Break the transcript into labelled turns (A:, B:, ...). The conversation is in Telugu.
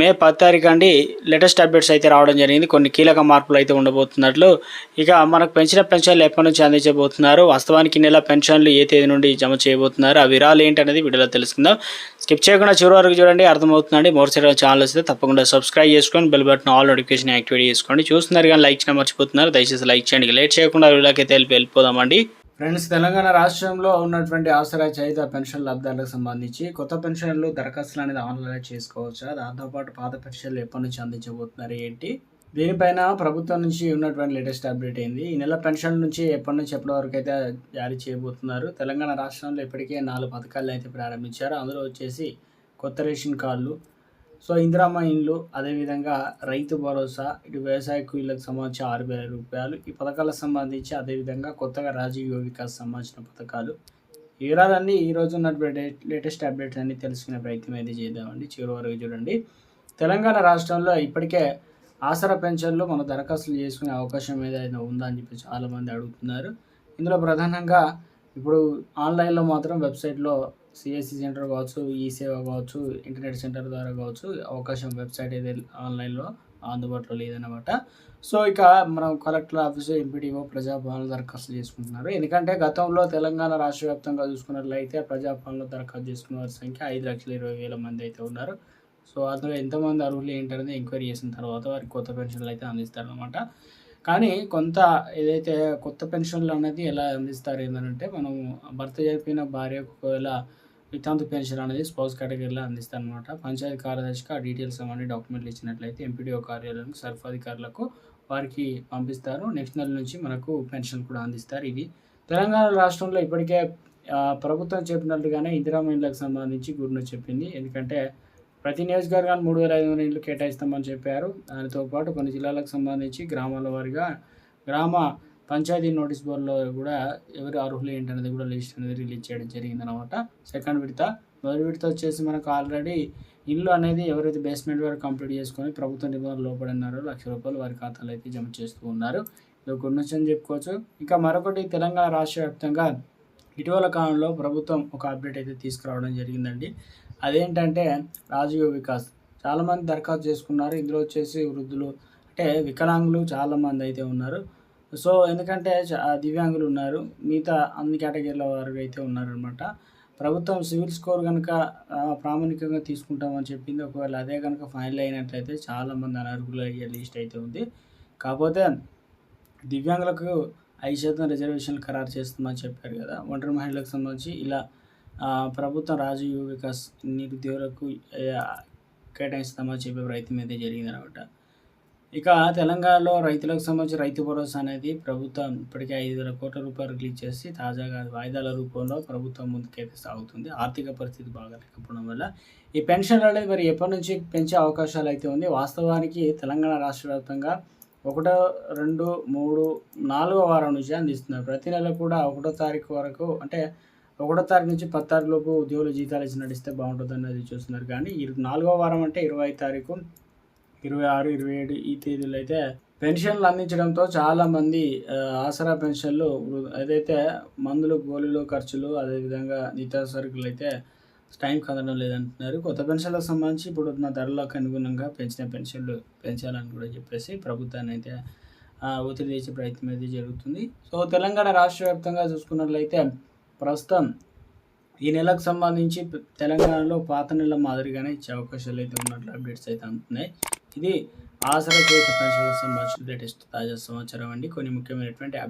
A: మే పది తారీఖు అండి లేటెస్ట్ అప్డేట్స్ అయితే రావడం జరిగింది. కొన్ని కీలక మార్పులు అయితే ఉండబోతున్నట్లు. ఇక మనకు పెంచిన పెన్షన్లు ఎప్పటి నుంచి అందించబోతున్నారు? వాస్తవానికి నెల పెన్షన్లు ఏ తేదీ నుండి జమ చేయబోతున్నారు? ఆ విరాలు ఏంటి అనేది వీడియోలో తెలుసుకుందాం. స్కిప్ చేయకుండా చివరి వరకు చూడండి అర్థమవుతుందండి. మోర్సైడ్ ఛానల్ వస్తే తప్పకుండా సబ్స్క్రైబ్ చేసుకొని bell button all notification activate చేసుకోండి. చూస్తున్నారు కానీ లైక్ చేయడం మర్చిపోతున్నారు. దయచేసి లైక్ చేయండి. లేట్ చేయకుండా వీడియోకి అయితే వెళ్ళిపోదామండి. ఫ్రెండ్స్ తెలంగాణ రాష్ట్రంలో ఉన్నటువంటి ఆసరా చేయుత పెన్షన్ లబ్ధాలకు సంబంధించి కొత్త పెన్షన్లు దరఖాస్తులు అనేది ఆన్లైన్ చేసుకోవచ్చా? దాంతోపాటు పాత పెన్షన్లు ఎప్పటి నుంచి అందించబోతున్నారు ఏంటి? దీనిపైన ప్రభుత్వం నుంచి ఉన్నటువంటి లేటెస్ట్ అప్డేట్ ఏంది? ఈ నెల పెన్షన్ నుంచి ఎప్పటి నుంచి ఎప్పటి వరకు అయితే జారీ చేయబోతున్నారు? తెలంగాణ రాష్ట్రంలో ఇప్పటికే నాలుగు పథకాలు అయితే ప్రారంభించారు. అందులో వచ్చేసి కొత్త రేషన్ కార్డులు సో ఇందిరామ ఇండ్లు అదేవిధంగా రైతు భరోసా ఇటు వ్యవసాయ కూలీలకు సంబంధించి ఆరు వేల రూపాయలు ఈ పథకాలకు సంబంధించి అదేవిధంగా కొత్తగా రాజీవ్ యువ వికాస్ సంబంధించిన పథకాలు. వివరాలన్నీ ఈ రోజు ఉన్నటువంటి లేటెస్ట్ అప్డేట్స్ అన్ని తెలుసుకునే ప్రయత్నం అయితే చేద్దామండి. చివరి వరకు చూడండి. తెలంగాణ రాష్ట్రంలో ఇప్పటికే ఆసరా పెన్షన్లు మనం దరఖాస్తులు చేసుకునే అవకాశం ఏదైనా ఉందా అని చెప్పి చాలామంది అడుగుతున్నారు. ఇందులో ప్రధానంగా ఇప్పుడు ఆన్లైన్లో మాత్రం వెబ్సైట్లో సిఎస్సి సెంటర్ కావచ్చు ఈ సేవ కావచ్చు ఇంటర్నెట్ సెంటర్ ద్వారా కావచ్చు అవకాశం వెబ్సైట్ అయితే ఆన్లైన్లో అందుబాటులో లేదన్నమాట. సో ఇక మనం కలెక్టర్ ఆఫీసు ఎంపీడీఓ ప్రజాపాలన దరఖాస్తు చేసుకుంటున్నారు. ఎందుకంటే గతంలో తెలంగాణ రాష్ట్ర వ్యాప్తంగా చూసుకున్నట్లయితే ప్రజాపాలన దరఖాస్తు చేసుకున్న వారి సంఖ్య ఐదు లక్షల ఇరవై వేల మంది అయితే ఉన్నారు. సో అందులో ఎంతమంది అర్హులు ఏంటనేది ఎంక్వైరీ చేసిన తర్వాత వారికి కొత్త పెన్షన్లు అయితే అందిస్తారనమాట కానీ కొంత ఏదైతే కొత్త పెన్షన్లు అనేది ఎలా అందిస్తారు ఏంటంటే మనం భర్త జరిపిన భార్యకు ఒకవేళ వితంతు పెన్షన్ అనేది స్పౌస్ కేటగిరీలో అందిస్తారు అనమాట పంచాయతీ కార్యదర్శికి ఆ డీటెయిల్స్ అవన్నీ డాక్యుమెంట్లు ఇచ్చినట్లయితే ఎంపీడీఓ కార్యాలయానికి సర్ఫాధికారులకు వారికి పంపిస్తారు. నెక్స్ట్ నెల నుంచి మనకు పెన్షన్ కూడా అందిస్తారు ఇది. తెలంగాణ రాష్ట్రంలో ఇప్పటికే ప్రభుత్వం చెప్పినట్టుగానే ఇందిరా మహిళలకు సంబంధించి గురును చెప్పింది. ఎందుకంటే ప్రతి నియోజకవర్గాన్ని మూడు వేల ఐదు వందల ఇండ్లు కేటాయిస్తామని చెప్పారు. దానితో పాటు కొన్ని జిల్లాలకు సంబంధించి గ్రామాల వారిగా గ్రామ పంచాయతీ నోటీస్ బోర్డులో కూడా ఎవరు అర్హులు ఏంటనేది కూడా లిస్ట్ అనేది రిలీజ్ చేయడం జరిగిందనమాట సెకండ్ విడత. మొదటి విడత వచ్చేసి మనకు ఆల్రెడీ ఇల్లు అనేది ఎవరైతే బేస్మెంట్ వరకు కంప్లీట్ చేసుకొని ప్రభుత్వ నిబంధనలు లోపడినారో లక్ష రూపాయలు వారి ఖాతాలో అయితే జమ చేస్తూ ఉన్నారు. ఇది ఒక అని చెప్పుకోవచ్చు. ఇంకా మరొకటి తెలంగాణ రాష్ట్ర వ్యాప్తంగా ఇటీవల కాలంలో ప్రభుత్వం ఒక అప్డేట్ అయితే తీసుకురావడం జరిగిందండి. అదేంటంటే రాజీవ్ వికాస్. చాలామంది దరఖాస్తు చేసుకున్నారు. ఇందులో వచ్చేసి వృద్ధులు అంటే వికలాంగులు చాలామంది అయితే ఉన్నారు. సో ఎందుకంటే దివ్యాంగులు ఉన్నారు. మిగతా అన్ని కేటగిరీల వారు అయితే ఉన్నారనమాట ప్రభుత్వం సివిల్ స్కోర్ కనుక ప్రామాణికంగా తీసుకుంటామని చెప్పింది. ఒకవేళ అదే కనుక ఫైనల్ అయినట్లయితే చాలామంది అనర్హులు అయ్యే లిస్ట్ అయితే ఉంది. కాకపోతే దివ్యాంగులకు ఐదు శాతం రిజర్వేషన్లు ఖరారు చేస్తుందని చెప్పారు కదా. ఒంటరి మహిళలకు సంబంధించి ఇలా ప్రభుత్వం రాజీవ్ వికాస్ నిరుద్యోగులకు కేటాయిస్తామని చెప్పే ప్రయత్నం అయితే జరిగిందనమాట ఇక తెలంగాణలో రైతులకు సంబంధించి రైతు భరోసా అనేది ప్రభుత్వం ఇప్పటికే ఐదు వేల కోట్ల రూపాయలు రిలీజ్ చేసి తాజాగా వాయిదాల రూపంలో ప్రభుత్వం ముందుకైతే సాగుతుంది. ఆర్థిక పరిస్థితి బాగాలేకపోవడం వల్ల ఈ పెన్షన్లు అనేది మరి ఎప్పటి నుంచి పెంచే అవకాశాలు అయితే ఉంది వాస్తవానికి తెలంగాణ రాష్ట్ర వ్యాప్తంగా ఒకటో రెండు మూడు నాలుగో వారం నుంచి అందిస్తున్నారు. ప్రతి నెల కూడా ఒకటో తారీఖు వరకు అంటే ఒకటో తారీఖు నుంచి పది లోపు ఉద్యోగుల జీతాలు ఇచ్చి నడిస్తే బాగుంటుంది అనేది చూస్తున్నారు. కానీ ఈ నాలుగో వారం అంటే ఇరవై తారీఖు ఇరవై ఆరు ఇరవై ఏడు ఈ తేదీలో అయితే పెన్షన్లు అందించడంతో చాలా మంది ఆసరా పెన్షన్లు ఏదైతే మందులు గోళీలు ఖర్చులు అదేవిధంగా నిత్యావసర సరుకులు అయితే టైంకి అందడం లేదంటున్నారు. కొత్త పెన్షన్లకు సంబంధించి ఇప్పుడు ఉన్న ధరలకు అనుగుణంగా పెంచిన పెన్షన్లు పెంచాలని కూడా చెప్పేసి ప్రభుత్వాన్ని అయితే ఒత్తిడి చేసే ప్రయత్నం అయితే జరుగుతుంది. సో తెలంగాణ రాష్ట్ర వ్యాప్తంగా చూసుకున్నట్లయితే ప్రస్తుతం ఈ నెలకు సంబంధించి తెలంగాణలో పాత నెల మాదిరిగానే ఇచ్చే అవకాశాలు అయితే ఉన్నట్లు అప్డేట్స్ అయితే అందుతున్నాయి ఇది ఆసరా చేత పెన్షన్లకు సంబంధించిన లేటెస్ట్ తాజా సమాచారం అండి. కొన్ని ముఖ్యమైనటువంటి